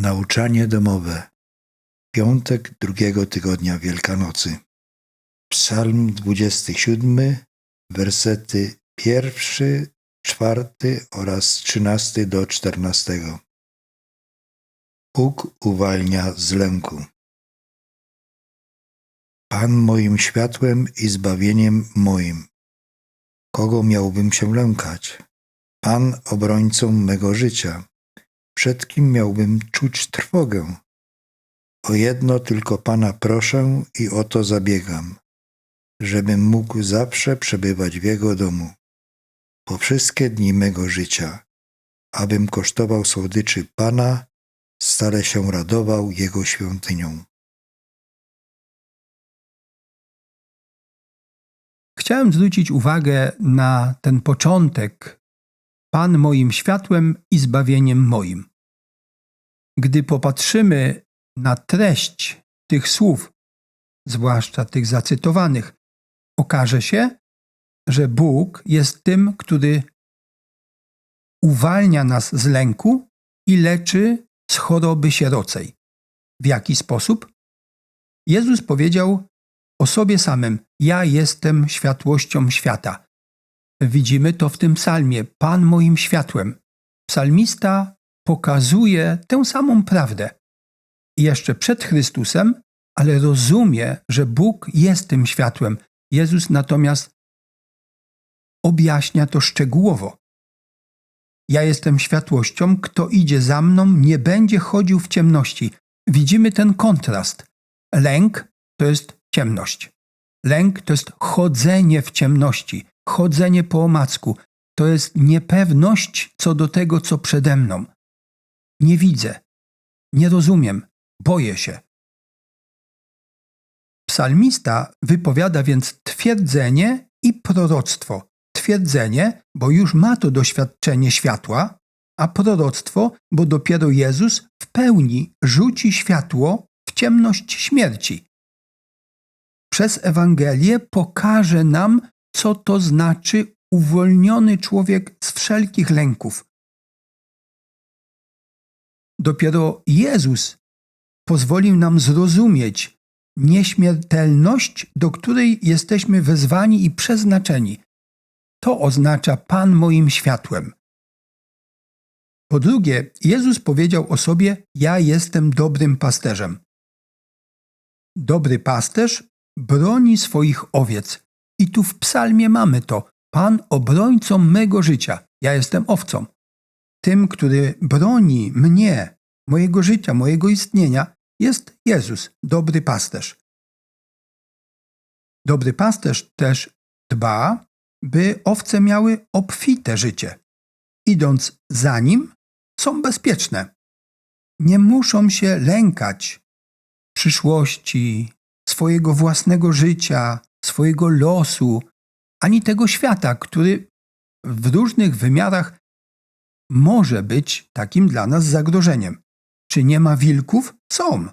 Nauczanie domowe. Piątek drugiego tygodnia Wielkanocy. Psalm 27, wersety pierwszy, czwarty oraz trzynasty do czternastego. Bóg uwalnia z lęku. Pan moim światłem i zbawieniem moim. Kogo miałbym się lękać? Pan obrońcą mego życia. Przed kim miałbym czuć trwogę? O jedno tylko Pana proszę i o to zabiegam, żebym mógł zawsze przebywać w Jego domu, po wszystkie dni mego życia, abym kosztował słodyczy Pana, stale się radował Jego świątynią. Chciałem zwrócić uwagę na ten początek. Pan moim światłem i zbawieniem moim. Gdy popatrzymy na treść tych słów, zwłaszcza tych zacytowanych, okaże się, że Bóg jest tym, który uwalnia nas z lęku i leczy z choroby sierocej. W jaki sposób? Jezus powiedział o sobie samym: Ja jestem światłością świata. Widzimy to w tym psalmie: Pan moim światłem. Psalmista pokazuje tę samą prawdę. Jeszcze przed Chrystusem, ale rozumie, że Bóg jest tym światłem. Jezus natomiast objaśnia to szczegółowo. Ja jestem światłością, kto idzie za mną, nie będzie chodził w ciemności. Widzimy ten kontrast. Lęk to jest ciemność. Lęk to jest chodzenie w ciemności, chodzenie po omacku. To jest niepewność co do tego, co przede mną. Nie widzę, nie rozumiem, boję się. Psalmista wypowiada więc twierdzenie i proroctwo. Twierdzenie, bo już ma to doświadczenie światła, a proroctwo, bo dopiero Jezus w pełni rzuci światło w ciemność śmierci. Przez Ewangelię pokaże nam, co to znaczy uwolniony człowiek z wszelkich lęków. Dopiero Jezus pozwolił nam zrozumieć nieśmiertelność, do której jesteśmy wezwani i przeznaczeni. To oznacza Pan moim światłem. Po drugie, Jezus powiedział o sobie: Ja jestem dobrym pasterzem. Dobry pasterz broni swoich owiec. I tu w psalmie mamy to: Pan obrońcą mego życia. Ja jestem owcą. Tym, który broni mnie, mojego życia, mojego istnienia, jest Jezus, dobry pasterz. Dobry pasterz też dba, by owce miały obfite życie. Idąc za nim, są bezpieczne. Nie muszą się lękać przyszłości, swojego własnego życia, swojego losu, ani tego świata, który w różnych wymiarach może być takim dla nas zagrożeniem. Czy nie ma wilków? Są.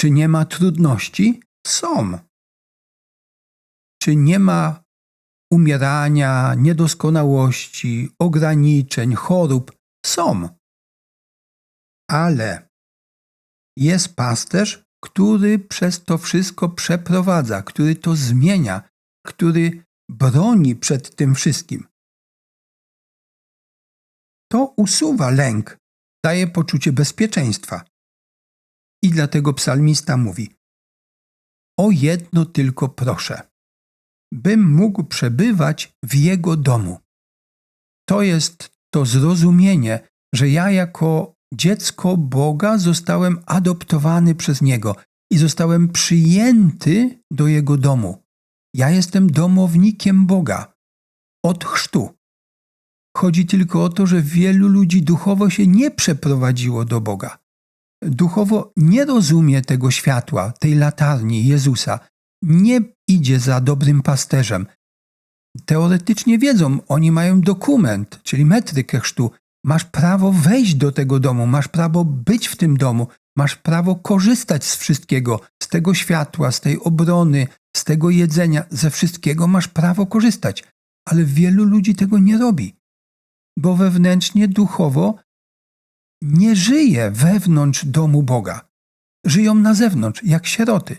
Czy nie ma trudności? Są. Czy nie ma umierania, niedoskonałości, ograniczeń, chorób? Są. Ale jest pasterz, który przez to wszystko przeprowadza, który to zmienia, który broni przed tym wszystkim. To usuwa lęk, daje poczucie bezpieczeństwa. I dlatego psalmista mówi: O jedno tylko proszę, bym mógł przebywać w jego domu. To jest to zrozumienie, że ja jako dziecko Boga zostałem adoptowany przez Niego i zostałem przyjęty do Jego domu. Ja jestem domownikiem Boga od chrztu. Chodzi tylko o to, że wielu ludzi duchowo się nie przeprowadziło do Boga. Duchowo nie rozumie tego światła, tej latarni Jezusa, nie idzie za dobrym pasterzem. Teoretycznie wiedzą, oni mają dokument, czyli metrykę chrztu, Masz prawo wejść do tego domu, masz prawo być w tym domu, masz prawo korzystać z wszystkiego, z tego światła, z tej obrony, z tego jedzenia, ze wszystkiego masz prawo korzystać. Ale wielu ludzi tego nie robi, bo wewnętrznie, duchowo nie żyje wewnątrz domu Boga. Żyją na zewnątrz, jak sieroty.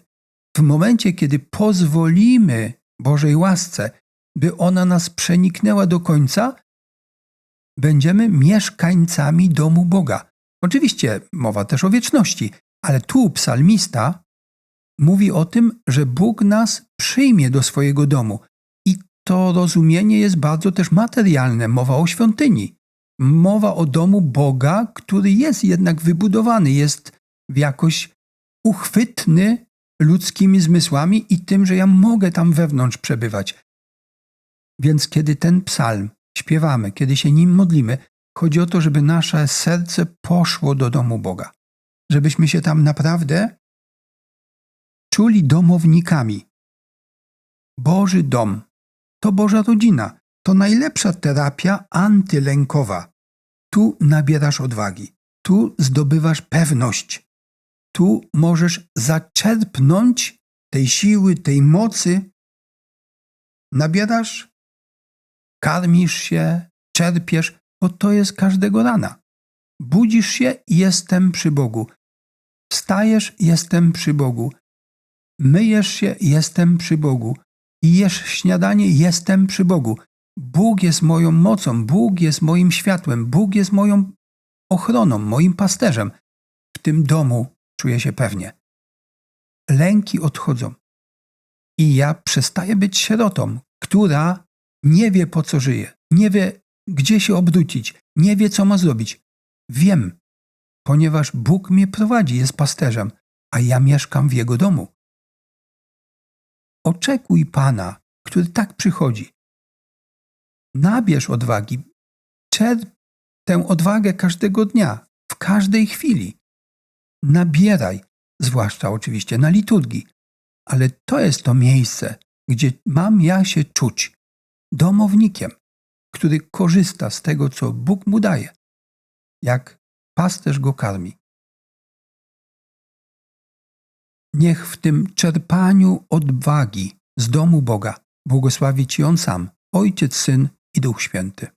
W momencie, kiedy pozwolimy Bożej łasce, by ona nas przeniknęła do końca, będziemy mieszkańcami domu Boga. Oczywiście mowa też o wieczności, ale tu psalmista mówi o tym, że Bóg nas przyjmie do swojego domu. To rozumienie jest bardzo też materialne. Mowa o świątyni. Mowa o domu Boga, który jest jednak wybudowany, jest w jakoś uchwytny ludzkimi zmysłami i tym, że ja mogę tam wewnątrz przebywać. Więc kiedy ten psalm śpiewamy, kiedy się nim modlimy, chodzi o to, żeby nasze serce poszło do domu Boga. Żebyśmy się tam naprawdę czuli domownikami. Boży dom to Boża rodzina, to najlepsza terapia antylękowa. Tu nabierasz odwagi, tu zdobywasz pewność, tu możesz zaczerpnąć tej siły, tej mocy. Nabierasz, karmisz się, czerpiesz, bo to jest każdego rana. Budzisz się, jestem przy Bogu. Wstajesz, jestem przy Bogu. Myjesz się, jestem przy Bogu. I jesz śniadanie, jestem przy Bogu. Bóg jest moją mocą, Bóg jest moim światłem, Bóg jest moją ochroną, moim pasterzem. W tym domu czuję się pewnie. Lęki odchodzą. I ja przestaję być sierotą, która nie wie po co żyje, nie wie gdzie się obrócić, nie wie co ma zrobić. Wiem, ponieważ Bóg mnie prowadzi, jest pasterzem, a ja mieszkam w Jego domu. Oczekuj Pana, który tak przychodzi. Nabierz odwagi, czerp tę odwagę każdego dnia, w każdej chwili. Nabieraj, zwłaszcza oczywiście na liturgii, ale to jest to miejsce, gdzie mam ja się czuć domownikiem, który korzysta z tego, co Bóg mu daje, jak pasterz go karmi. Niech w tym czerpaniu odwagi z domu Boga błogosławi Ci On sam, Ojciec, Syn i Duch Święty.